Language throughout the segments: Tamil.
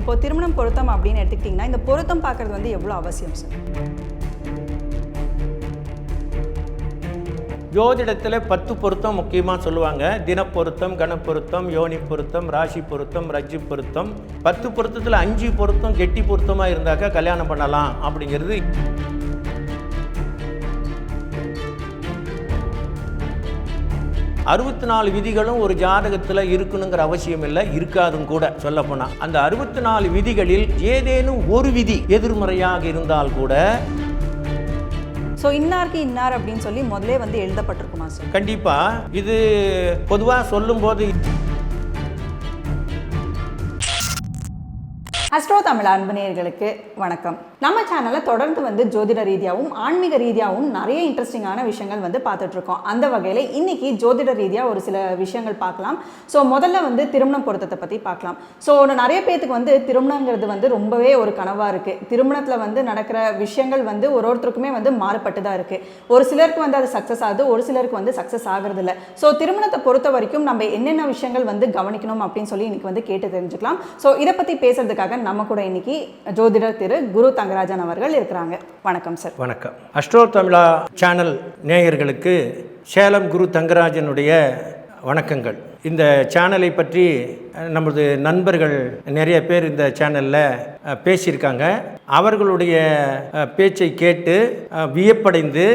இப்போ திருமணம் பொருத்தம் அப்படின்னு எடுத்துக்கிட்டிங்கன்னா இந்த பொருத்தம் பார்க்கறது வந்து எவ்வளோ அவசியம் சார்? ஜோதிடத்தில் பத்து பொருத்தம் முக்கியமாக சொல்லுவாங்க. தினப்பொருத்தம் கணப்பொருத்தம் யோனி பொருத்தம் ராசி பொருத்தம் ரஜ்ஜு பொருத்தம். பத்து பொருத்தத்தில் அஞ்சு பொருத்தம் கெட்டி பொருத்தமாக இருந்தாக்கா கல்யாணம் பண்ணலாம் அப்படிங்கிறது அறுபத்தி நாலு விதிகளும் ஒரு ஜாதகத்தில் இருக்கணுங்கிற அவசியம் இல்லை இருக்காதும் கூட சொல்லப்போனால் அந்த அறுபத்தி நாலு விதிகளில் ஏதேனும் ஒரு விதி எதிர்மறையாக இருந்தால் கூட ஸோ இன்னாருக்கு இன்னார் அப்படின்னு சொல்லி முதலே வந்து எழுதப்பட்டிருக்குமா சார் கண்டிப்பாக இது பொதுவாக சொல்லும்போது அஸ்ட்ரோ தமிழ் அன்பு வணக்கம். நம்ம சேனலை தொடர்ந்து வந்து ஜோதிட ரீதியாகவும் ஆன்மீக ரீதியாகவும் நிறைய இன்ட்ரெஸ்டிங்கான விஷயங்கள் வந்து பார்த்துட்ருக்கோம். அந்த வகையில் இன்றைக்கி ஜோதிட ரீதியாக ஒரு சில விஷயங்கள் பார்க்கலாம். ஸோ முதல்ல வந்து திருமணம் பொருத்தத்தை பற்றி பார்க்கலாம். ஸோ நிறைய பேத்துக்கு வந்து திருமணங்கிறது வந்து ரொம்பவே ஒரு கனவாக இருக்குது திருமணத்தில் வந்து நடக்கிற விஷயங்கள் வந்து ஒரு ஒருத்தருக்குமே வந்து மாறுபட்டு தான் இருக்குது ஒரு சிலருக்கு வந்து அது சக்ஸஸ் ஆகுது ஒரு சிலருக்கு வந்து சக்ஸஸ் ஆகிறது இல்லை ஸோ திருமணத்தை பொறுத்த வரைக்கும் நம்ம என்னென்ன விஷயங்கள் வந்து கவனிக்கணும் அப்படின்னு சொல்லி இன்றைக்கி வந்து கேட்டு தெரிஞ்சுக்கலாம். ஸோ இதை பற்றி பேசுறதுக்காக நம்ம கூட இன்னைக்கு ஜோதிடர் திரு குரு தங்கராஜன் அவர்கள் இருக்கிறாங்க. வணக்கம் சார் வணக்கம். அஸ்ட்ரோ தமிழா சேனல் நேயர்களுக்கு சேலம் குரு தங்கராஜனுடைய வணக்கங்கள். இந்த சேனலை பற்றி நமது நண்பர்கள் நிறைய பேர் இந்த சேனலில் பேசியிருக்காங்க. அவர்களுடைய பேச்சை கேட்டு வியப்படைந்து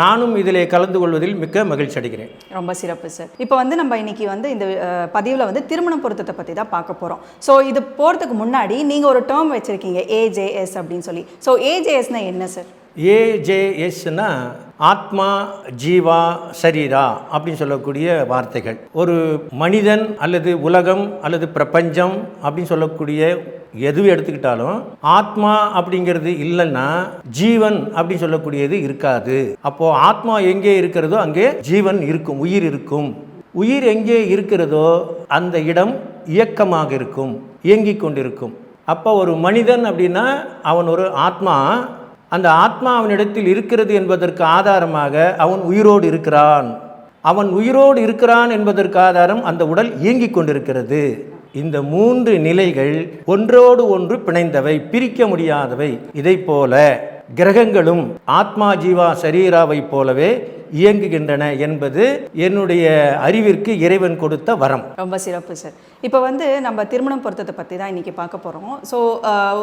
நானும் இதிலே கலந்து கொள்வதில் மிக்க மகிழ்ச்சி அடைகிறேன். ரொம்ப சிறப்பு சார் இப்போ வந்து நம்ம இன்னைக்கு வந்து இந்த பதிவில் வந்து திருமணம் பொருத்தத்தை பற்றி தான் பார்க்க போகிறோம் ஸோ இது போகிறதுக்கு முன்னாடி நீங்கள் ஒரு டேர்ம் வச்சுருக்கீங்க ஏஜேஎஸ் அப்படின்னு சொல்லி. ஸோ ஏஜேஎஸ்னா என்ன சார் ஏஜேஎஸ்னா ஆத்மா ஜீவா சரீரா அப்படின்னு சொல்லக்கூடிய வார்த்தைகள். ஒரு மனிதன் அல்லது உலகம் அல்லது பிரபஞ்சம் அப்படின்னு சொல்லக்கூடிய எது எடுத்துக்கிட்டாலும் ஆத்மா அப்படிங்கிறது இல்லைன்னா ஜீவன் அப்படின்னு சொல்லக்கூடியது இருக்காது. அப்போ ஆத்மா எங்கே இருக்கிறதோ அங்கே ஜீவன் இருக்கும் உயிர் இருக்கும். உயிர் எங்கே இருக்கிறதோ அந்த இடம் இயக்கமாக இருக்கும் இயங்கிக் கொண்டிருக்கும். அப்போ ஒரு மனிதன் அப்படின்னா அவன் ஒரு ஆத்மா. அந்த ஆத்மா அவனிடத்தில் இருக்கிறது என்பதற்கு ஆதாரமாக அவன் உயிரோடு இருக்கிறான். அவன் உயிரோடு இருக்கிறான் என்பதற்கு ஆதாரம் அந்த உடல் இயங்கிக் கொண்டிருக்கிறது. இந்த மூன்று நிலைகள் ஒன்றோடு ஒன்று பிணைந்தவை பிரிக்க முடியாதவை. இதை போல கிரகங்களும் ஆத்மா ஜீவா சரீராவை போலவே இயங்குகின்றன என்பது என்னுடைய அறிவிற்கு இறைவன் கொடுத்த வரம். ரொம்ப சிறப்பு சார் இப்போ வந்து நம்ம திருமணம் பொருத்தத்தை பற்றி தான் இன்றைக்கி பார்க்க போகிறோம் ஸோ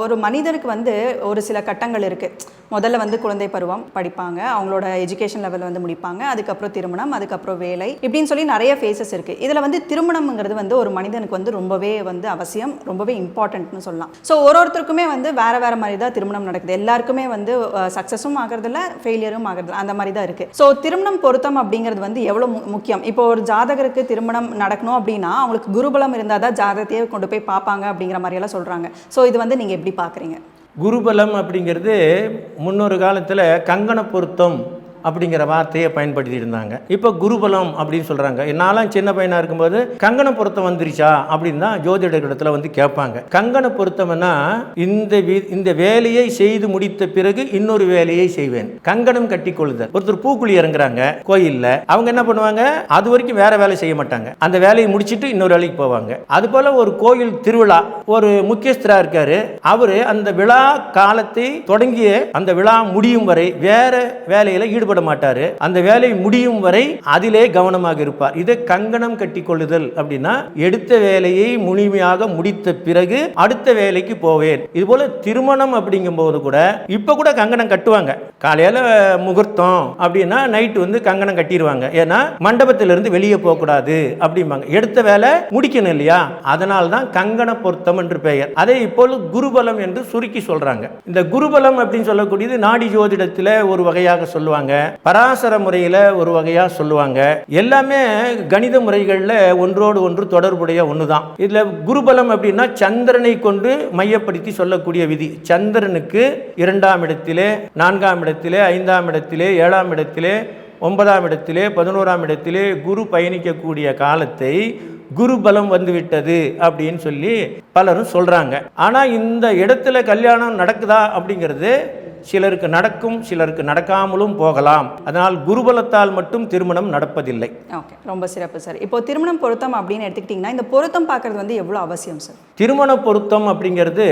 ஒரு மனிதனுக்கு வந்து ஒரு சில கட்டங்கள் இருக்குது முதல்ல வந்து குழந்தை பருவம் படிப்பாங்க. அவங்களோட எஜுகேஷன் லெவல் வந்து முடிப்பாங்க. அதுக்கப்புறம் திருமணம் அதுக்கப்புறம் வேலை இப்படின்னு சொல்லி நிறைய ஃபேஸஸ் இருக்குது இதில் வந்து திருமணம்ங்கிறது வந்து ஒரு மனிதனுக்கு வந்து ரொம்பவே வந்து அவசியம் ரொம்பவே இம்பார்ட்டன்ட்னு சொல்லலாம். ஸோ ஒரு ஒருத்தருக்குமே வந்து வேறு வேறு மாதிரி தான் திருமணம் நடக்குது. எல்லாருக்குமே வந்து சக்ஸஸும் ஆகிறதில்ல ஃபெயிலியரும் ஆகிறதில்ல. அந்த மாதிரி தான் இருக்குது ஸோ திருமணம் பொருத்தம் அப்படிங்கிறது வந்து எவ்வளோ முக்கியம். இப்போ ஒரு ஜாதகருக்கு திருமணம் நடக்கணும் அப்படின்னா அவங்களுக்கு குருபலம் இருந்தால் தான் ஜாதகத்தையே கொண்டு போய் பார்ப்பாங்க அப்படிங்கிற மாதிரியெல்லாம் சொல்கிறாங்க ஸோ இது வந்து நீங்கள் எப்படி பார்க்குறீங்க? குருபலம் அப்படிங்கிறது முன்னொரு காலத்தில் கங்கண பொருத்தம் அப்படிங்கிற வார்த்தையை பயன்படுத்தி இருந்தாங்க. இப்போ குருபலம் அப்படின்னு சொல்கிறாங்க நான்லாம் சின்ன பையனாக இருக்கும்போது கங்கண பொருத்தம் வந்துருச்சா அப்படின்னு தான் ஜோதிடர்களிடத்தில் வந்து கேட்பாங்க. கங்கண பொருத்தம்னா இந்த வி- இந்த வேலையை செய்து முடித்த பிறகு இன்னொரு வேலையை செய்வேன். கங்கணம் கட்டி கொள்ளுதல் ஒருத்தர் பூக்குழி இறங்குறாங்க கோயிலில். அவங்க என்ன பண்ணுவாங்க? அது வரைக்கும் வேற வேலை செய்ய மாட்டாங்க. அந்த வேலையை முடிச்சுட்டு இன்னொரு வேலைக்கு போவாங்க. அது போல ஒரு கோயில் திருவிழா ஒரு முக்கியஸ்தரா இருக்காரு. அவரு அந்த விழா காலத்தை தொடங்கிய அந்த விழா முடியும் வரை வேற வேலையில ஈடுபட மாட்டாரு அந்த வேலை முடியும் வரை அதிலே கவனமாக இருப்பார். இது கங்கணம் கட்டி கொள்ளுதல் அப்படின்னா எடுத்த வேலையை முழுமையாக முடித்த பிறகு அடுத்த வேலைக்கு போவேன். இது போல திருமணம் அப்படிங்கும் போது கூட இப்ப கூட கங்கணம் கட்டுவாங்க. காலையில முகூர்த்தம் அப்படின்னா நைட் வந்து கங்கணம் கட்டிடுவாங்க ஏன்னா மண்டபத்திலிருந்து வெளியே போகக்கூடாது அப்படிம்பாங்க. எடுத்த வேலை முடிக்கணும் இல்லையா? அதனால தான் கங்கண பொருத்தம் என்று பெயர். அதை இப்பொழுது குருபலம் என்று சுருக்கி சொல்றாங்க. இந்த குருபலம் அப்படின்னு சொல்லக்கூடியது நாடி ஜோதிடத்தில் ஒரு வகையாக சொல்லுவாங்க. பராசர முறையில் ஒரு வகையாக சொல்லுவாங்க. எல்லாமே கணித முறைகளில் ஒன்றோடு ஒன்று தொடர்புடைய ஒன்று தான் இதில் குருபலம் அப்படின்னா சந்திரனை கொண்டு மையப்படுத்தி சொல்லக்கூடிய விதி. சந்திரனுக்கு இரண்டாம் இடத்திலே நான்காம் இடத்திலே ஐந்தாம் இடத்திலே ஏழாம் இடத்திலே ஒன்பதாம் இடத்திலே பதினோராம் இடத்திலே குரு பயணிக்கக்கூடிய காலத்தை குரு பலம் வந்துவிட்டது அப்படின்னு சொல்லி பலரும் சொல்றாங்க. ஆனால் இந்த இடத்துல கல்யாணம் நடக்குதா அப்படிங்கிறது சிலருக்கு நடக்கும் சிலருக்கு நடக்காமலும் போகலாம். அதனால் குருபலத்தால் மட்டும் திருமணம் நடப்பதில்லை. ஓகே ரொம்ப சிறப்பு சார். இப்போ திருமணம் பொருத்தம் அப்படின்னு எடுத்துக்கிட்டிங்கன்னா இந்த பொருத்தம் பார்க்கறது வந்து எவ்வளோ அவசியம் சார்? திருமண பொருத்தம் அப்படிங்கிறது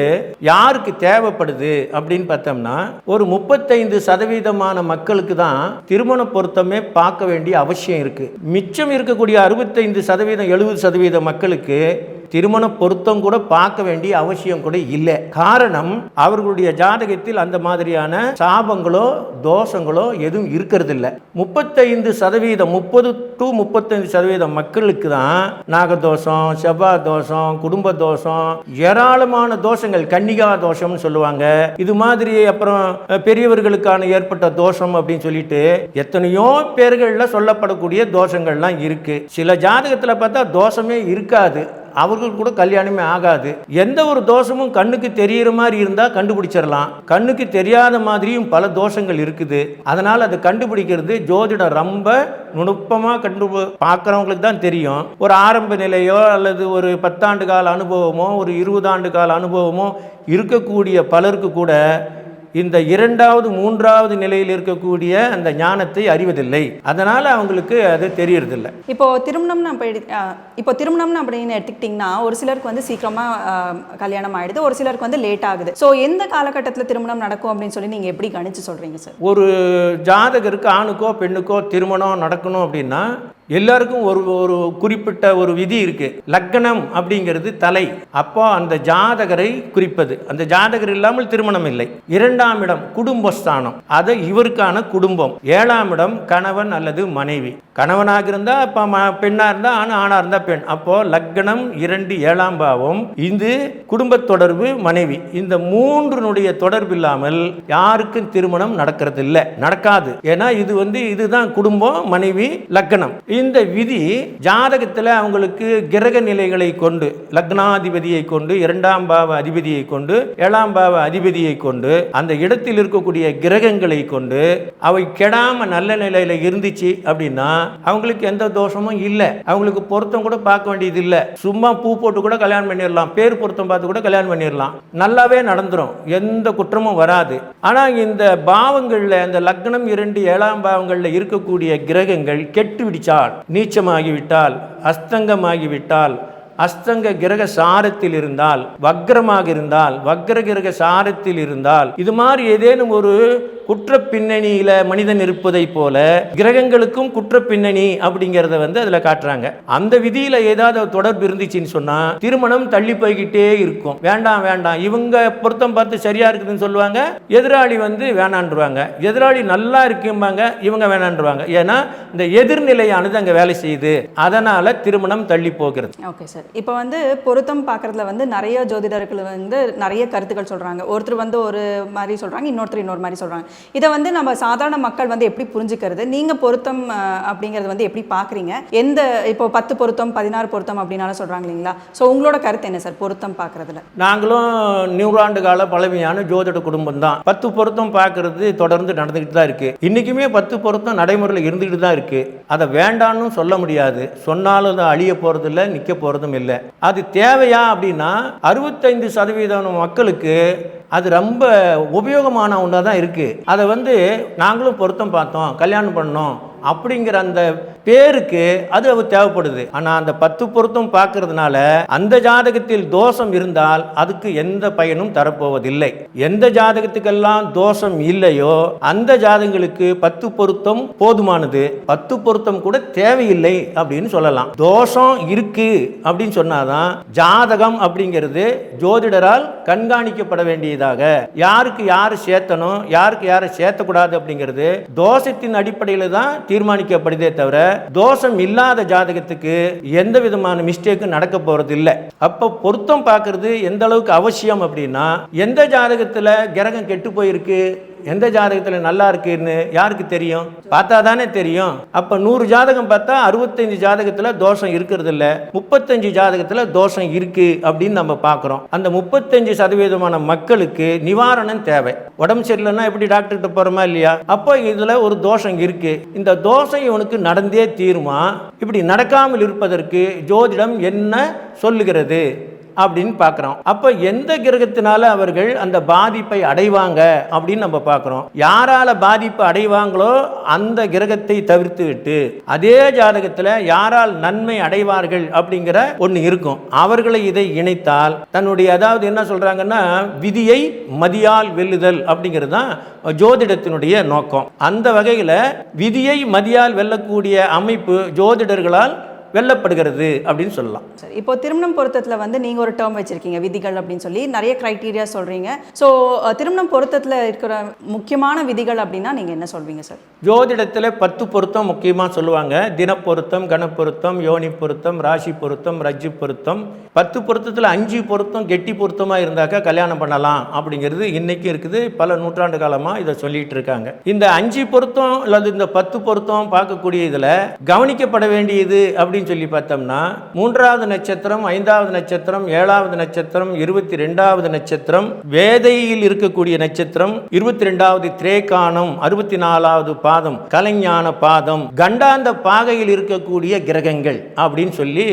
யாருக்கு தேவைப்படுது அப்படின்னு பார்த்தோம்னா ஒரு முப்பத்தைந்து சதவீதமான மக்களுக்கு தான் திருமண பொருத்தமே பார்க்க வேண்டிய அவசியம் இருக்கு. மிச்சம் இருக்கக்கூடிய அறுபத்தைந்து சதவீதம் எழுபது சதவீத மக்களுக்கு திருமண பொருத்தம் கூட பார்க்க வேண்டிய அவசியம் கூட இல்லை. காரணம் அவர்களுடைய ஜாதகத்தில் அந்த மாதிரியான சாபங்களோ தோஷங்களோ எதுவும் இருக்கிறது இல்லை முப்பத்தைந்து சதவீதம் முப்பது டு முப்பத்தைந்து சதவீதம் மக்களுக்கு தான் நாகதோஷம் செவ்வாய் தோஷம் குடும்ப தோஷம் ஏராளமான தோஷங்கள் கன்னிகா தோஷம்னு சொல்லுவாங்க. இது மாதிரி அப்புறம் பெரியவர்களுக்கான ஏற்பட்ட தோஷம் அப்படின்னு சொல்லிட்டு எத்தனையோ பேர்களில் சொல்லப்படக்கூடிய தோஷங்கள்லாம் இருக்கு. சில ஜாதகத்தில் பார்த்தா தோஷமே இருக்காது. அவர்கள் கூட கல்யாணமே ஆகாது. எந்த ஒரு தோஷமும் கண்ணுக்கு தெரியிற மாதிரி இருந்தால் கண்டுபிடிச்சிடலாம் கண்ணுக்கு தெரியாத மாதிரியும் பல தோஷங்கள் இருக்குது. அதனால் அதை கண்டுபிடிக்கிறது ஜோதிடம் ரொம்ப நுணுப்பமாக கண்டு பார்க்குறவங்களுக்கு தான் தெரியும். ஒரு ஆரம்ப நிலையோ அல்லது ஒரு பத்தாண்டு கால அனுபவமோ ஒரு இருபது ஆண்டு கால அனுபவமோ இருக்கக்கூடிய பலருக்கு கூட இந்த இரண்டாவது மூன்றாவது நிலையில் இருக்கக்கூடிய அந்த ஞானத்தை அறிவதில்லை. அதனால் அவங்களுக்கு அது தெரியறதில்லை. இப்போ திருமணம்னு நம்ம இப்போ திருமணம்னு அப்படின்னு எடுத்துக்கிட்டிங்கன்னா ஒரு சிலருக்கு வந்து சீக்கிரமாக கல்யாணம் ஆயிடுது ஒரு சிலருக்கு வந்து லேட் ஆகுது. ஸோ எந்த காலகட்டத்தில் திருமணம் நடக்கும் அப்படின்னு சொல்லி நீங்கள் எப்படி கணிச்சு சொல்கிறீங்க சார் ஒரு ஜாதகருக்கு ஆணுக்கோ பெண்ணுக்கோ திருமணம் நடக்கணும் அப்படின்னா எல்லாருக்கும் ஒரு ஒரு குறிப்பிட்ட ஒரு விதி இருக்குது லக்னம் அப்படிங்கிறது தலை. அப்போ அந்த ஜாதகரை குறிப்பது. அந்த ஜாதகர் இல்லாமல் திருமணம் இல்லை. இரண்டாம் இடம் குடும்பஸ்தானம். அது இவருக்கான குடும்பம். ஏழாம் இடம் கணவன் அல்லது மனைவி. கணவனாக இருந்தால் அப்போ ம இருந்தால் ஆண் ஆணாக இருந்தால் பெண். அப்போது லக்னம் இரண்டு ஏழாம் பாவம். இது குடும்ப தொடர்பு மனைவி. இந்த மூன்றுனுடைய தொடர்பு இல்லாமல் யாருக்கும் திருமணம் நடக்கிறது இல்லை நடக்காது. ஏன்னா இது வந்து இதுதான் குடும்பம் மனைவி லக்னம் இந்த விதி ஜாதகத்தில் அவங்களுக்கு கிரக நிலைகளை கொண்டு லக்னாதிபதியை கொண்டு இரண்டாம் பாவ அதிபதியை கொண்டு ஏழாம் பாவ அதிபதியை கொண்டு அந்த இடத்தில் இருக்கக்கூடிய கிரகங்களை கொண்டு அவை கெடாம நல்ல நிலையில இருந்துச்சு அப்படின்னா அவங்களுக்கு எந்த தோஷமும் இல்லை. அவங்களுக்கு பொருத்தம் கூட பார்க்க வேண்டியது இல்லை. சும்மா பூ போட்டு கூட கல்யாணம் பண்ணிடலாம் பேர் பொருத்தம் பார்த்து கூட கல்யாணம் பண்ணிடலாம். நல்லாவே நடந்துடும் எந்த குற்றமும் வராது. ஆனால் இந்த பாவங்களில் இந்த லக்னம் இரண்டு ஏழாம் பாவங்களில் இருக்கக்கூடிய கிரகங்கள் கெட்டு விடிச்சால் நீச்சமாகிவிட்டால் அஸ்தங்கமாகிவிட்டால் அஸ்தங்க கிரக சாரத்தில் இருந்தால் வக்ரமாக இருந்தால் வக்ர கிரக சாரத்தில் இருந்தால் இது மாதிரி ஏதேனும் ஒரு குற்ற பின்னணியில மனிதன் இருப்பதை போல கிரகங்களுக்கும் குற்ற பின்னணி அப்படிங்கிறத வந்து அதுல காட்டுறாங்க. அந்த விதியில ஏதாவது தொடர்பு இருந்துச்சுன்னு சொன்னா திருமணம் தள்ளி போய்கிட்டே இருக்கும். வேண்டாம் வேண்டாம். இவங்க பொருத்தம் பார்த்து சரியா இருக்குதுன்னு சொல்லுவாங்க. எதிராளி வந்து வேணான்றுவாங்க. எதிராளி நல்லா இருக்கும்பாங்க இவங்க வேணான்றுவாங்க. ஏன்னா இந்த எதிர்நிலையானது அங்க வேலை செய்யுது. அதனால திருமணம் தள்ளி போகிறது. Okay sir. இப்போ வந்து பொருத்தம் பார்க்குறதுல வந்து நிறைய ஜோதிடர்கள் வந்து நிறைய கருத்துக்கள் சொல்கிறாங்க ஒருத்தர் வந்து ஒரு மாதிரி சொல்கிறாங்க இன்னொருத்தர் இன்னொரு மாதிரி சொல்கிறாங்க இதை வந்து நம்ம சாதாரண மக்கள் வந்து எப்படி புரிஞ்சுக்கிறது? நீங்கள் பொருத்தம் அப்படிங்கிறது வந்து எப்படி பார்க்குறீங்க? எந்த இப்போ பத்து பொருத்தம் பதினாறு பொருத்தம் அப்படின்னாலும் சொல்கிறாங்க இல்லைங்களா? ஸோ உங்களோட கருத்து என்ன சார் பொருத்தம் பார்க்குறதுல? நாங்களும் நூறாண்டு கால பழமையான ஜோதிட குடும்பம் தான் பத்து பொருத்தம் பார்க்குறது தொடர்ந்து நடந்துக்கிட்டு தான் இருக்குது இன்றைக்குமே பத்து பொருத்தம் நடைமுறையில் இருந்துக்கிட்டு தான் இருக்குது அதை வேண்டான்னு சொல்ல முடியாது. சொன்னாலும் அழிய போகிறதில்ல நிற்க போகிறதும் இல்லை இல்லை. அது தேவையா அப்படின்னா அறுபத்தைந்து சதவீதம் மக்களுக்கு அது ரொம்ப உபயோகமான ஒன்றா தான் இருக்குது அதை வந்து நாங்களும் பொருத்தம் பார்த்தோம் கல்யாணம் பண்ணோம் அப்படிங்கிற அந்த பேருக்கு அது தேவைப்படுது. ஆனால் அந்த பத்து பொருத்தம் பார்க்கறதுனால அந்த ஜாதகத்தில் தோஷம் இருந்தால் அதுக்கு எந்த பயனும் தரப்போவதில்லை. எந்த ஜாதகத்துக்கெல்லாம் தோஷம் இல்லையோ அந்த ஜாதகங்களுக்கு பத்து பொருத்தம் போதுமானது. பத்து பொருத்தம் கூட தேவையில்லை அப்படின்னு சொல்லலாம். தோஷம் இருக்கு அப்படின்னு சொன்னாதான் ஜாதகம் அப்படிங்கிறது ஜோதிடரால் கண்காணிக்கப்பட வேண்டியதாக. யாருக்கு யார் சேர்த்தணும் யாருக்கு யாரை சேர்த்தக்கூடாது அப்படிங்கிறது தோஷத்தின் அடிப்படையில் தான் தீர்மானிக்கப்படுதே தவிர தோஷம் இல்லாத ஜாதகத்துக்கு எந்த விதமான மிஸ்டேக்கும் நடக்க போறது இல்லை. அப்போ பொருத்தம் பார்க்கறது எந்த அளவுக்கு அவசியம் அப்படின்னா எந்த ஜாதகத்தில் கிரகம் கெட்டு போயிருக்கு? எந்த ஜாதகத்தில் நல்லா இருக்குன்னு யாருக்கு தெரியும்? பார்த்தா தானே தெரியும். அப்போ நூறு ஜாதகம் பார்த்தா அறுபத்தஞ்சு ஜாதகத்தில் தோஷம் இருக்கிறது இல்லை முப்பத்தஞ்சு ஜாதகத்தில் தோஷம் இருக்குது அப்படின்னு நம்ம பார்க்குறோம். அந்த முப்பத்தஞ்சு சதவீதமான மக்களுக்கு நிவாரணம் தேவை. உடம்பு சரியில்லைன்னா எப்படி டாக்டர்கிட்ட போகிறோமா இல்லையா? அப்போ இதில் ஒரு தோஷம் இருக்குது இந்த தோஷம் இவனுக்கு நடந்தே தீருமா? இப்படி நடக்காமல் இருப்பதற்கு ஜோதிடம் என்ன சொல்லுகிறது? அப்படின்னு பார்க்குறோம். அப்போ எந்த கிரகத்தினால அவர்கள் அந்த பாதிப்பை அடைவாங்க அப்படின்னு நம்ம பார்க்குறோம். யாரால பாதிப்பு அடைவாங்களோ அந்த கிரகத்தை தவிர்த்து விட்டு அதே ஜாதகத்தில் யாரால் நன்மை அடைவார்கள் அப்படிங்கிற ஒன்று இருக்கும். அவர்களை இதை இணைத்தால் தன்னுடைய அதாவது என்ன சொல்றாங்கன்னா விதியை மதியால் வெல்லுதல் அப்படிங்கிறது தான் ஜோதிடத்தினுடைய நோக்கம். அந்த வகையில் விதியை மதியால் வெல்லக்கூடிய அமைப்பு ஜோதிடர்களால் வெல்லப்படுகிறது அப்படின்னு சொல்லலாம். சரி இப்போ திருமணம் பொருத்தத்தில் வந்து நீங்கள் ஒரு டேர்ம் வச்சுருக்கீங்க விதிகள் அப்படின்னு சொல்லி நிறைய க்ரைட்டீரியா சொல்கிறீங்க ஸோ திருமணம் பொருத்தத்தில் இருக்கிற முக்கியமான விதிகள் அப்படின்னா நீங்கள் என்ன சொல்வீங்க சார் ஜோதிடத்தில் பத்து பொருத்தம் முக்கியமாக சொல்லுவாங்க. தினப்பொருத்தம் கணப்பொருத்தம் யோனி பொருத்தம் ராசி பொருத்தம் ரஜ்ஜு பொருத்தம். பத்து பொருத்தத்தில் அஞ்சு பொருத்தம் கெட்டி பொருத்தமாக இருந்தாக்கா கல்யாணம் பண்ணலாம் அப்படிங்கிறது இன்னைக்கு இருக்குது. பல நூற்றாண்டு காலமாக இதை சொல்லிட்டு இருக்காங்க. இந்த அஞ்சு பொருத்தம் அல்லது இந்த பத்து பொருத்தம் பார்க்கக்கூடிய இதில் கவனிக்கப்பட வேண்டியது அப்படின்னு சொல்லி பார்த்தோம்னா மூன்றாவது நட்சத்திரம் ஐந்தாவது நட்சத்திரம் ஏழாவது நட்சத்திரம் இருபத்தி ரெண்டாவது நட்சத்திரம் வேதையில் இருக்கக்கூடிய நட்சத்திரம் இருபத்தி ரெண்டாவது திரேகானம் அறுபத்தி நாலாவது பாதம் கலைஞான பாதம் கண்டாந்த பாகையில் இருக்கக்கூடிய கிரகங்கள் அப்படின்னு சொல்லி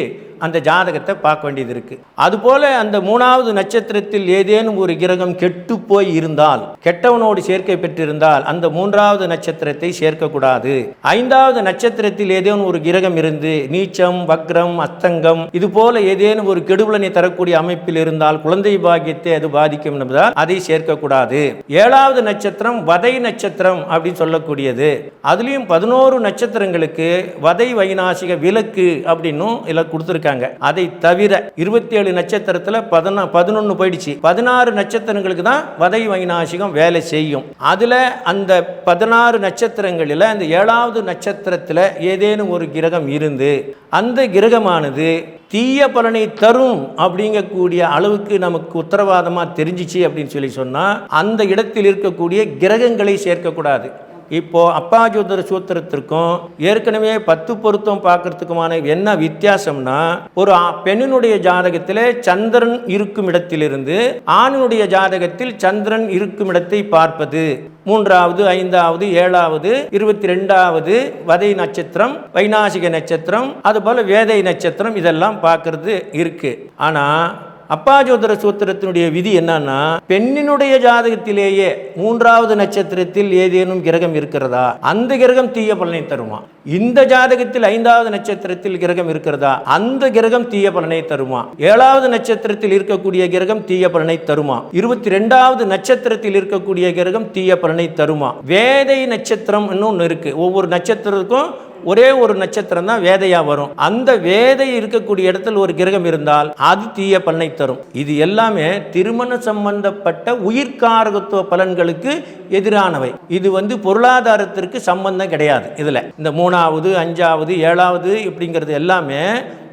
அந்த ஜாதகத்தை பார்க்க வேண்டியது இருக்கு. அதுபோல் அந்த மூணாவது நட்சத்திரத்தில் ஏதேனும் ஒரு கிரகம் கெட்டு போய் இருந்தால் கெட்டவனோடு சேர்க்கை பெற்றிருந்தால் அந்த மூன்றாவது நட்சத்திரத்தை சேர்க்கக்கூடாது. ஐந்தாவது நட்சத்திரத்தில் ஏதேனும் ஒரு கிரகம் இருந்து நீச்சம் வக்ரம் அஸ்தங்கம் இது போல ஏதேனும் ஒரு கெடுபலனை தரக்கூடிய அமைப்பில் இருந்தால் குழந்தை பாக்கியத்தை அது பாதிக்கும் என்பதால் அதை சேர்க்கக்கூடாது. ஏழாவது நட்சத்திரம் வதை நட்சத்திரம் அப்படின்னு சொல்லக்கூடியது. அதுலேயும் பதினோரு நட்சத்திரங்களுக்கு வதை வைநாசிக விலக்கு அப்படின்னும் இதில் கொடுத்துருக்காங்க. அதை தவிர இருபத்தி ஏழு நட்சத்திரத்தில் பதினா பதினொன்று போயிடுச்சு. பதினாறு நட்சத்திரங்களுக்கு தான் வதை வைநாசிகம் வேலை செய்யும். அதில் அந்த பதினாறு நட்சத்திரங்களில் அந்த ஏழாவது நட்சத்திரத்தில் ஏதேனும் ஒரு கிரகம் இருந்து அந்த கிரகமானது தீய பலனை தரும் அப்படிங்கக்கூடிய அளவுக்கு நமக்கு உத்தரவாதமாக தெரிஞ்சிச்சு அப்படின்னு சொல்லி சொன்னால் அந்த இடத்தில் இருக்கக்கூடிய கிரகங்களை சேர்க்கக்கூடாது. இப்போது அப்பாஜோதர சூத்திரத்திற்கும் ஏற்கனவே பத்து பொருத்தம் பார்க்கறதுக்குமான என்ன வித்தியாசம்னா ஒரு பெண்ணினுடைய ஜாதகத்திலே சந்திரன் இருக்கும் இடத்திலிருந்து ஆணினுடைய ஜாதகத்தில் சந்திரன் இருக்கும் இடத்தை பார்ப்பது. மூன்றாவது ஐந்தாவது ஏழாவது இருபத்தி ரெண்டாவது வதை நட்சத்திரம் வைநாசிக நட்சத்திரம் அதுபோல் வேதை நட்சத்திரம் இதெல்லாம் பார்க்கறது இருக்குது ஆனால் அப்பாஜோதர சூத்திரத்தினுடைய விதி என்னன்னா பெண்ணினுடைய ஜாதகத்திலேயே மூன்றாவது நட்சத்திரத்தில் ஏதேனும் கிரகம் இருக்கிறதா? அந்த கிரகம் தீய பலனை தருமா? இந்த ஜாதகத்தில் ஐந்தாவது நட்சத்திரத்தில் கிரகம் இருக்கிறதா? அந்த கிரகம் தீய பலனை தருமா? ஏழாவது நட்சத்திரத்தில் இருக்கக்கூடிய கிரகம் தீய பலனை தருமா? இருபத்தி ரெண்டாவது நட்சத்திரத்தில் இருக்கக்கூடிய கிரகம் தீய பலனை தருமா? வேதை நட்சத்திரம் ஒன்று இருக்கு. ஒவ்வொரு நட்சத்திரத்துக்கும் ஒரே ஒரு நட்சத்திரம் தான் வேதையா வரும். அந்த வேதை இருக்கக்கூடிய இடத்துல ஒரு கிரகம் இருந்தால் அது தீய பலனை தரும். இது எல்லாமே திருமண சம்பந்தப்பட்ட உயிர்காரகத்துவ பலன்களுக்கு எதிரானவை. இது வந்து பொருளாதாரத்திற்கு சம்பந்தம் கிடையாது இதுல. இந்த மூணாவது அஞ்சாவது ஏழாவது இப்படிங்கிறது எல்லாமே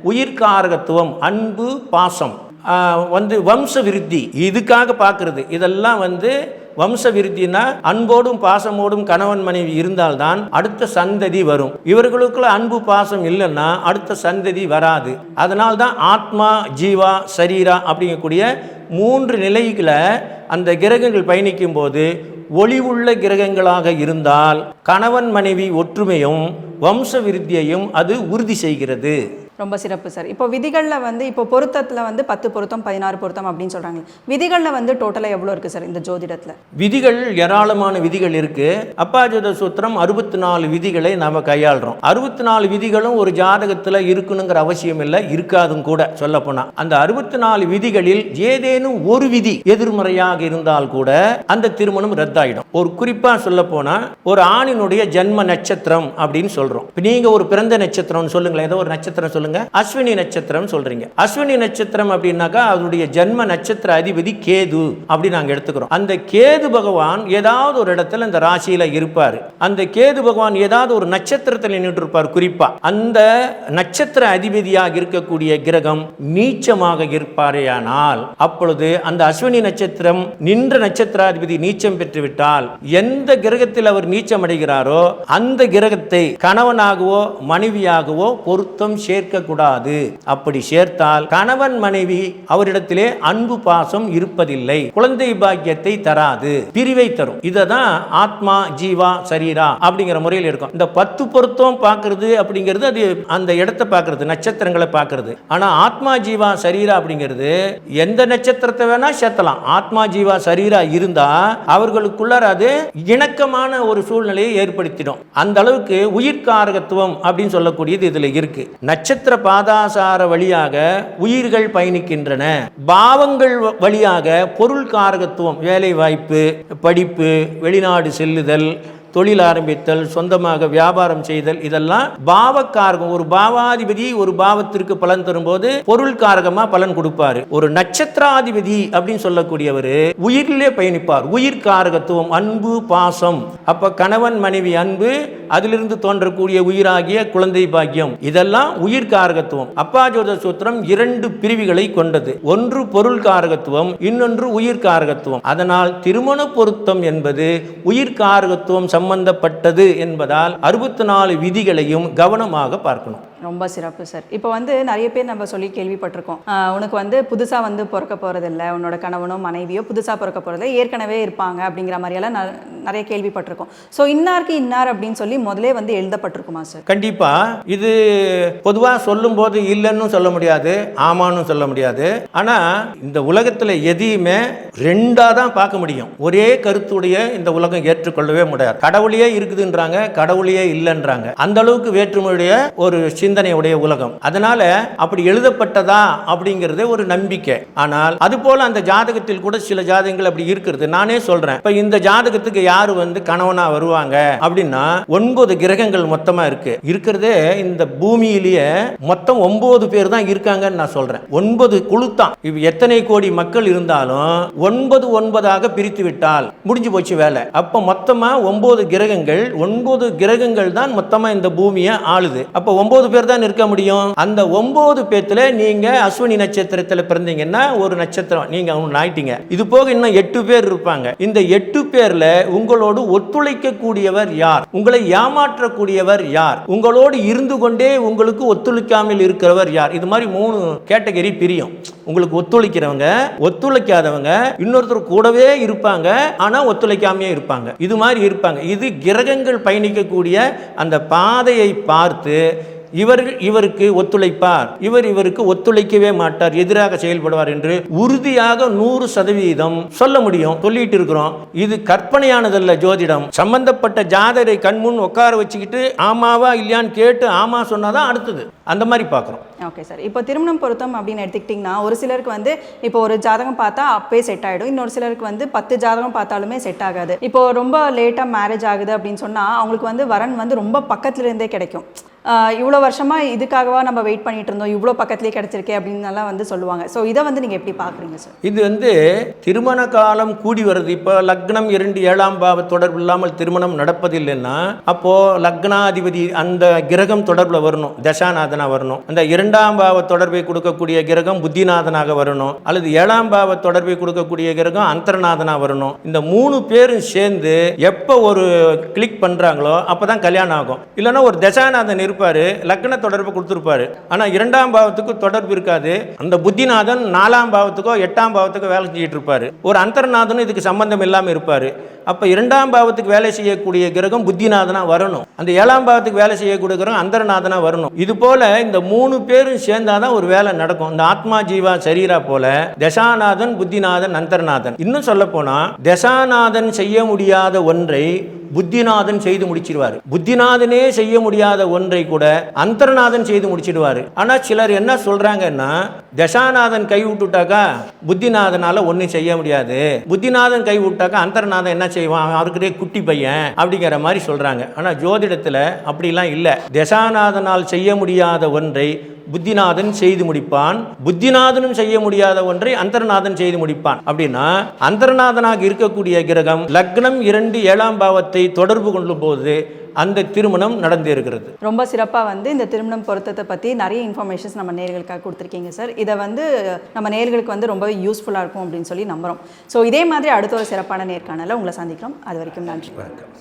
உயிர்காரகத்துவம் அன்பு பாசம். வந்து வம்ச விருத்தி இதுக்காக பார்க்கறது. இதெல்லாம் வந்து வம்ச விருத்தினா அன்போடும் பாசமோடும் கணவன் மனைவி இருந்தால்தான் அடுத்த சந்ததி வரும். இவர்களுக்குள்ள அன்பு பாசம் இல்லைன்னா அடுத்த சந்ததி வராது. அதனால தான் ஆத்மா ஜீவா சரீரா அப்படிங்கக்கூடிய மூன்று நிலைகளை அந்த கிரகங்கள் பயணிக்கும் போது ஒளிவுள்ள கிரகங்களாக இருந்தால் கணவன் மனைவி ஒற்றுமையும் வம்ச விருத்தியையும் அது உறுதி செய்கிறது. ரொம்ப சிறப்பு சார் இப்போ விதிகளில் வந்து இப்போ பொருத்தத்தில் வந்து பத்து பொருத்தம் பதினாறு பொருத்தம் அப்படின்னு சொல்கிறாங்க விதிகளில் வந்து டோட்டலாக எவ்வளோ இருக்குது சார் இந்த ஜோதிடத்தில்? விதிகள் ஏராளமான விதிகள் இருக்கு. அப்பாஜோத சூத்திரம் அறுபத்தி நாலு விதிகளை நாம கையாளுறோம். அறுபத்தி நாலு விதிகளும் ஒரு ஜாதகத்தில் இருக்கணுங்கிற அவசியம் இல்லை இருக்காதும் கூட சொல்லப்போனா. அந்த அறுபத்தி நாலு விதிகளில் ஏதேனும் ஒரு விதி எதிர்மறையாக இருந்தால் கூட அந்த திருமணம் ரத்தாயிடும். ஒரு குறிப்பா சொல்ல போனா ஒரு ஆணினுடைய ஜென்ம நட்சத்திரம் அப்படின்னு சொல்றோம். இப்போ நீங்க ஒரு பிறந்த நட்சத்திரம்னு சொல்லுங்களேன் ஏதோ ஒரு நட்சத்திரம் சொல்லுங்க. அஸ்வினி நட்சத்திரம் சொல்றீங்க. அஸ்வினி நட்சத்திரம் அப்படின்னாக்கா அதனுடைய ஜென்ம நட்சத்திர அதிபதி கேது அப்படி நாங்க எடுத்துக்கிறோம். அந்த கேது பகவான் ஏதாவது ஒரு இடத்துல இந்த ராசியில இருப்பார். அந்த கேது பகவான் ஏதாவது ஒரு நட்சத்திரத்தில் நின்று இருப்பார் குறிப்பா. அந்த நட்சத்திர அதிபதியாக இருக்கக்கூடிய கிரகம் நீச்சமாக இருப்பாரேயானால் அப்பொழுது அந்த அஸ்வினி நட்சத்திரம் நின்ற நட்சத்திராதிபதி நீச்சம் பெற்றுவிட்டால் எந்த கிரகத்தில் அவர் நீச்சம் அடைகிறாரோ அந்த கிரகத்தை கணவனாகவோ மனைவியாகவோ பொருத்தம் சேர்க்க சேர்க்கக்கூடாது அப்படி சேர்த்தால் கணவன் மனைவி அவரிடத்திலே அன்பு பாசம் இருப்பதில்லை. குழந்தை பாக்கியத்தை தராது. பிரிவை தரும். இதை தான் ஆத்மா ஜீவா சரீரா அப்படிங்கிற முறையில் இருக்கும். இந்த பத்து பொருத்தம் பார்க்கறது அப்படிங்கிறது அது அந்த இடத்தை பார்க்கறது நட்சத்திரங்களை பார்க்கறது. ஆனா ஆத்மா ஜீவா சரீரா அப்படிங்கிறது எந்த நட்சத்திரத்தை வேணா சேர்த்தலாம். ஆத்மா ஜீவா சரீரா இருந்தா அவர்களுக்குள்ளார் அது இணக்கமான ஒரு சூழ்நிலையை ஏற்படுத்திடும். அந்த அளவுக்கு உயிர்காரகத்துவம் அப்படின்னு சொல்லக்கூடியது இதுல இருக்கு. நட்சத்திர பாதாசார வழியாக உயிர்கள் பயணிக்கின்றன. பாவங்கள் வழியாக பொருள் காரகத்துவம் வேலை வாய்ப்பு படிப்பு வெளிநாடு செல்லுதல் தொழில் ஆரம்பித்தல் சொந்தமாக வியாபாரம் செய்தல் இதெல்லாம் பாவக்காரகம். ஒரு பாவாதிபதி ஒரு பாவத்திற்கு பலன் தரும்போது பொருள் காரகமா பலன் கொடுப்பாரு. ஒரு நட்சத்திராதிபதி அப்படின்னு சொல்லக்கூடியவர் உயிரிலே பயணிப்பார். உயிர் காரகத்துவம் அன்பு பாசம். அப்ப கணவன் மனைவி அன்பு அதிலிருந்து தோன்றக்கூடிய உயிராகிய குழந்தை பாக்கியம். இதெல்லாம் உயிர் காரகத்துவம். அப்பாஜோத சூத்திரம் இரண்டு பிரிவுகளை கொண்டது. ஒன்று பொருள் காரகத்துவம் இன்னொன்று உயிர் காரகத்துவம். அதனால் திருமண பொருத்தம் என்பது உயிர் காரகத்துவம் சம்பந்தப்பட்டது என்பதால் அறுபத்தி நாலு விதிகளையும் கவனமாக பார்க்கணும். ரொம்ப சிறப்பு சார் இப்போ வந்து நிறைய பேர் நம்ம சொல்லி கேள்விப்பட்டிருக்கோம். உனக்கு வந்து புதுசாக வந்து பிறக்க போகிறதில்ல உன்னோட கணவனோ மனைவியோ புதுசாக பிறக்க போகிறது ஏற்கனவே இருப்பாங்க அப்படிங்கிற மாதிரியெல்லாம் ந- நிறைய கேள்விப்பட்டிருக்கோம். ஸோ இன்னாருக்கு இன்னார் அப்படின்னு சொல்லி முதலே வந்து எழுதப்பட்டிருக்குமா சார் கண்டிப்பாக இது பொதுவாக சொல்லும்போது இல்லைன்னு சொல்ல முடியாது ஆமான்னு சொல்ல முடியாது. ஆனால் இந்த உலகத்தில் எதையுமே ரெண்டாக தான் பார்க்க முடியும். ஒரே கருத்துடைய இந்த உலகம் ஏற்றுக்கொள்ளவே முடியாது. கடவுளையே இருக்குதுன்றாங்க கடவுளையே இல்லைன்றாங்க. அந்த அளவுக்கு வேற்றுமையுடைய ஒரு சிந்தனையுடைய உலகம். அதனால அப்படி எழுதப்பட்டதா அப்படிங்கிறது ஒரு நம்பிக்கை. ஆனால் அது போல அந்த ஜாதகத்தில் கூட சில ஜாதகங்கள் அப்படி இருக்கிறது. நானே சொல்றேன். இப்ப இந்த ஜாதகத்துக்கு யாரு வந்து கணவனா வருவாங்க அப்படின்னா ஒன்பது கிரகங்கள் மொத்தமா இருக்கு. இருக்கிறதே இந்த பூமியிலேயே மொத்தம் ஒன்பது பேர் தான் இருக்காங்கன்னு நான் சொல்றேன். ஒன்பது குழு தான் இவ் எத்தனை கோடி மக்கள் இருந்தாலும் ஒன்பது ஒன்பதாக பிரித்து விட்டால் முடிஞ்சு போச்சு வேலை. அப்ப மொத்தமா ஒன்பது கிரகங்கள் ஒன்பது கிரகங்கள் தான் மொத்தமா இந்த பூமியை ஆளுது. அப்ப ஒன்பது பேர் தான் இருக்க முடியும். அந்த ஒன்பது பேத்துல நீங்க அஸ்வினி நட்சத்திரத்துல பிறந்தீங்கன்னா ஒரு நட்சத்திரம் நீங்க அவங்க ஆயிட்டீங்க இது போக இன்னும் எட்டு பேர் இருப்பாங்க. இந்த எட்டு பேர்ல உங்களோடு ஒத்துழைக்க கூடியவர் யார்? உங்களை ஏமாற்றக்கூடியவர் யார்? உங்களோடு இருந்து கொண்டே உங்களுக்கு ஒத்துழைக்காமல் இருக்கிறவர் யார்? இது மாதிரி மூணு கேட்டகரி பிரியும். உங்களுக்கு ஒத்துழைக்கிறவங்க ஒத்துழைக்காதவங்க இன்னொருத்தர் கூடவே இருப்பாங்க ஆனா ஒத்துழைக்காமையே இருப்பாங்க. இது மாதிரி இருப்பாங்க. இது கிரகங்கள் பயணிக்கக்கூடிய அந்த பாதையை பார்த்து இவர் இவருக்கு ஒத்துழைப்பார். இவர் இவருக்கு ஒத்துழைக்கவே மாட்டார் எதிராக செயல்படுவார் என்று உறுதியாக நூறு சதவீதம் சொல்ல முடியும் சொல்லிட்டு இருக்கிறோம். இது கற்பனையானதல்ல ஜோதிடம். சம்பந்தப்பட்ட ஜாதரை கண்முன் உட்கார வச்சுக்கிட்டு ஆமாவா இல்லையான்னு கேட்டு ஆமா சொன்னாதான் அடுத்தது. அந்த மாதிரி பார்க்குறோம். ஓகே சார் இப்போ திருமணம் பொருத்தம் அப்படின்னு எடுத்துக்கிட்டிங்கன்னா ஒரு சிலருக்கு வந்து இப்போ ஒரு ஜாதகம் பார்த்தா அப்பவே செட் ஆகிடும் இன்னொரு சிலருக்கு வந்து பத்து ஜாதகம் பார்த்தாலுமே செட் ஆகாது. இப்போ ரொம்ப லேட்டாக மேரேஜ் ஆகுது அப்படின்னு சொன்னால் அவங்களுக்கு வந்து வரன் வந்து ரொம்ப பக்கத்துலேருந்தே கிடைக்கும். இவ்வளோ வருஷமாக இதுக்காகவா நம்ம வெயிட் பண்ணிட்டு இருந்தோம் இவ்வளோ பக்கத்துலேயே கிடைச்சிருக்கே அப்படின்னுலாம் வந்து சொல்லுவாங்க. ஸோ இதை வந்து நீங்கள் எப்படி பார்க்குறீங்க சார் இது வந்து திருமண காலம் கூடி வருது. இப்போ லக்னம் இரண்டு ஏழாம் பாவ தொடர்பு இல்லாமல் திருமணம் நடப்பதில்லைன்னா அப்போது லக்னாதிபதி அந்த கிரகம் தொடர்பில் வரணும். தசாநாதனாக வரணும். அந்த இரண்டாம் பாவ தொடர்பை கொடுக்கக்கூடிய கிரகம் புத்திநாதனாக வரணும். அல்லது ஏழாம் பாவ தொடர்பை கொடுக்கக்கூடிய கிரகம் அந்தரநாதனா வரணும். இந்த மூணு பேரும் சேர்ந்து எப்போ ஒரு கிளிக் பண்ணுறாங்களோ அப்போ தான் கல்யாணம் ஆகும். இல்லைன்னா ஒரு தசாநாதன் இருப்பார். லக்ன தொடர்பு கொடுத்துருப்பாரு. ஆனால் இரண்டாம் பாவத்துக்கு தொடர்பு இருக்காது. அந்த புத்திநாதன் நாலாம் பாவத்துக்கோ எட்டாம் பாவத்துக்கோ வேலை செஞ்சுட்டு இருப்பார். ஒரு அந்தர்நாதனும் இதுக்கு சம்பந்தம் இல்லாமல் இருப்பார். அப்ப இரண்டாம் பாவத்துக்கு வேலை செய்யக்கூடிய கிரகம் புத்திநாதனா வரணும். அந்த ஏழாம் பாவத்துக்கு வேலை செய்யக்கூடிய கிரகம் அந்தரநாதனாக வரணும். இது போல இந்த மூணு பேரும் சேர்ந்தாதான் ஒரு வேலை நடக்கும். இந்த ஆத்மா ஜீவா சரீரா போல தசாநாதன் புத்திநாதன் அந்தர்நாதன். இன்னும் சொல்ல போனா தசாநாதன் செய்ய முடியாத ஒன்றை புத்திநாதன் செய்து முடிச்சிடுவார் புத்திநாதனே செய்ய முடியாத ஒன்றை கூட அந்தர்நாதன் செய்து முடிச்சிடுவார். ஆனா சிலர் என்ன சொல்றாங்கன்னா தசாநாதன் கை விட்டுட்டாக்கா புத்திநாதனால ஒன்றும் செய்ய முடியாது. புத்திநாதன் கை விட்டாக்கா அந்தர்நாதன் என்ன செய்வான் அவருக்குதே குட்டி பையன் அப்படிங்கிற மாதிரி சொல்றாங்க. ஆனா ஜோதிடத்துல அப்படிலாம் இல்லை. தசாநாதனால் செய்ய முடியாத ஒன்றை புத்திநாதன் செய்து முடிப்பான். புத்திநாதனும் செய்ய முடியாத ஒன்றை அந்தர்நாதன் செய்து முடிப்பான். அப்படின்னா அந்தர்நாதனாக இருக்கக்கூடிய கிரகம் லக்னம் இரண்டு ஏழாம் பாவத்தை தொடர்பு கொள்ளும் போது அந்த திருமணம் நடந்து இருக்கிறது. ரொம்ப சிறப்பாக வந்து இந்த திருமணம் பொருத்தத்தை பற்றி நிறைய இன்ஃபர்மேஷன்ஸ் நம்ம நேர்களுக்காக கொடுத்துருக்கீங்க சார் இதை வந்து நம்ம நேர்களுக்கு வந்து ரொம்பவே யூஸ்ஃபுல்லாக இருக்கும் அப்படின்னு சொல்லி நம்புகிறோம் ஸோ இதே மாதிரி அடுத்த ஒரு சிறப்பான நேர்காணலை உங்களை சந்திக்கிறோம். அது வரைக்கும் நன்றி. வணக்கம்.